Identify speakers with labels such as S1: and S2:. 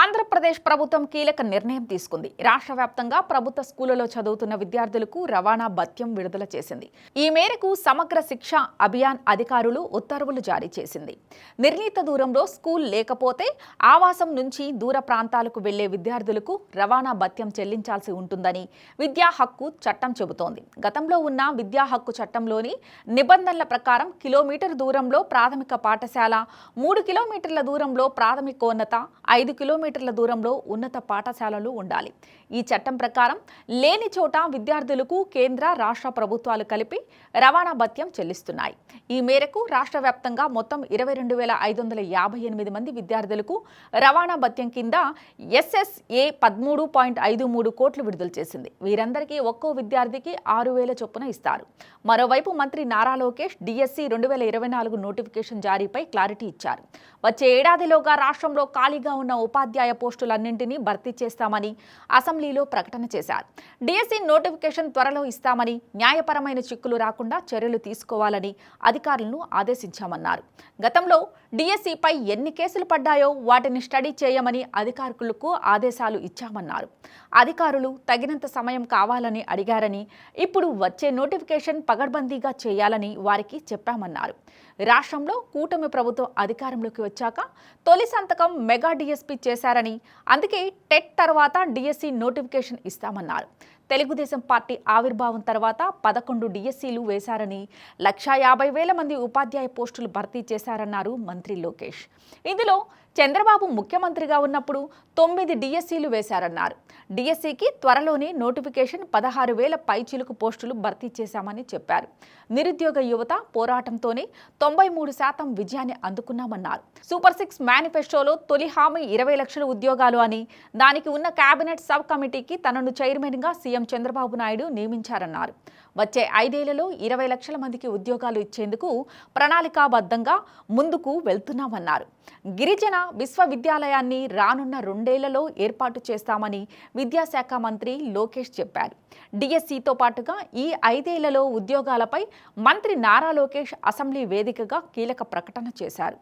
S1: ఆంధ్రప్రదేశ్ ప్రభుత్వం కీలక నిర్ణయం తీసుకుంది. రాష్ట్ర వ్యాప్తంగా ప్రభుత్వ స్కూళ్ళలో చదువుతున్న విద్యార్థులకు రవాణా భత్యం విడుదల చేసింది. ఈ మేరకు సమగ్ర శిక్ష అభియాన్ అధికారులు ఉత్తర్వులు జారీ చేసింది. నిర్ణీత దూరంలో స్కూల్ లేకపోతే ఆవాసం నుంచి దూర ప్రాంతాలకు వెళ్ళే విద్యార్థులకు రవాణా భత్యం చెల్లించాల్సి ఉంటుందని విద్యా హక్కు చట్టం చెబుతోంది. గతంలో ఉన్న విద్యా హక్కు చట్టంలోని నిబంధనల ప్రకారం కిలోమీటర్ దూరంలో ప్రాథమిక పాఠశాల మూడు కిలోమీటర్ల దూరంలో ప్రాథమికోన్నత ఐదు కిలోమీటర్ కిలోమీటర్ల దూరంలో ఉన్నత పాఠశాలలు ఉండాలి. ఈ చట్టం ప్రకారం లేని చోట విద్యార్థులకు కేంద్ర రాష్ట్ర ప్రభుత్వాలు కలిపి రవాణా భత్యం చెల్లిస్తున్నాయి. ఈ మేరకు రాష్ట్ర వ్యాప్తంగా మొత్తం ఇరవై రెండు వేల ఐదు వందల యాభై ఎనిమిది మంది విద్యార్థులకు రవాణా భత్యం కింద ఎస్ఎస్ఏ పదమూడు పాయింట్ ఐదు మూడు కోట్లు విడుదల చేసింది. వీరందరికీ ఒక్కో విద్యార్థికి ఆరు వేల చొప్పున ఇస్తారు. మరోవైపు మంత్రి నారా లోకేష్ డిఎస్సి రెండు వేల ఇరవై నాలుగు నోటిఫికేషన్ జారీపై క్లారిటీ ఇచ్చారు. వచ్చే ఏడాదిలోగా రాష్ట్రంలో ఖాళీగా ఉన్న ఉపాధి ఉపాధ్యాయ పోస్టులన్నింటినీ భర్తీ చేస్తామని అసెంబ్లీలో ప్రకటన చేశారు. డిఎస్సి నోటిఫికేషన్ త్వరలో ఇస్తామని న్యాయపరమైన చిక్కులు రాకుండా చర్యలు తీసుకోవాలని అధికారులను ఆదేశించామన్నారు. గతంలో డిఎస్సిపై ఎన్ని కేసులు పడ్డాయో వాటిని స్టడీ చేయమని అధికారులకు ఆదేశాలు ఇచ్చామన్నారు. అధికారులు తగినంత సమయం కావాలని అడిగారని ఇప్పుడు వచ్చే నోటిఫికేషన్ పగడ్బందీగా చేయాలని వారికి చెప్పామన్నారు. రాష్ట్రంలో కూటమి ప్రభుత్వం అధికారంలోకి వచ్చాక తొలి సంతకం మెగా డిఎస్పీ చేశారని అందుకే టెట్ తర్వాత డిఎస్సి నోటిఫికేషన్ ఇస్తామన్నారు. తెలుగుదేశం పార్టీ ఆవిర్భావం తర్వాత పదకొండు డిఎస్సీలు వేశారని లక్షా యాభై వేల మంది ఉపాధ్యాయ పోస్టులు భర్తీ చేశారన్నారు మంత్రి లోకేష్. ఇందులో చంద్రబాబు ముఖ్యమంత్రిగా ఉన్నప్పుడు తొమ్మిది డిఎస్సీలు వేశారన్నారు. డిఎస్సికి త్వరలోనే నోటిఫికేషన్ పదహారు వేల పైచిలుకు పోస్టులు భర్తీ చేశామని చెప్పారు. నిరుద్యోగ యువత పోరాటంతోనే తొంభై మూడు శాతం విజయాన్ని అందుకున్నామన్నారు. సూపర్ సిక్స్ మేనిఫెస్టోలో తొలి హామీ ఇరవై లక్షల ఉద్యోగాలు అని దానికి ఉన్న కేబినెట్ సబ్ కమిటీకి తనను చైర్మన్గా సీఎం చంద్రబాబు నాయుడు నియమించారన్నారు. వచ్చే ఐదేళ్ళలో ఇరవై లక్షల మందికి ఉద్యోగాలు ఇచ్చేందుకు ప్రణాళికాబద్ధంగా ముందుకు వెళ్తున్నామన్నారు. గిరిజన విశ్వవిద్యాలయాన్ని రానున్న రెండేళ్ళలో ఏర్పాటు చేస్తామని విద్యాశాఖ మంత్రి లోకేష్ చెప్పారు. డిఎస్సితో పాటుగా ఈ ఐదేళ్ళలో ఉద్యోగాలపై మంత్రి నారా లోకేష్ అసెంబ్లీ వేదికగా కీలక ప్రకటన చేశారు.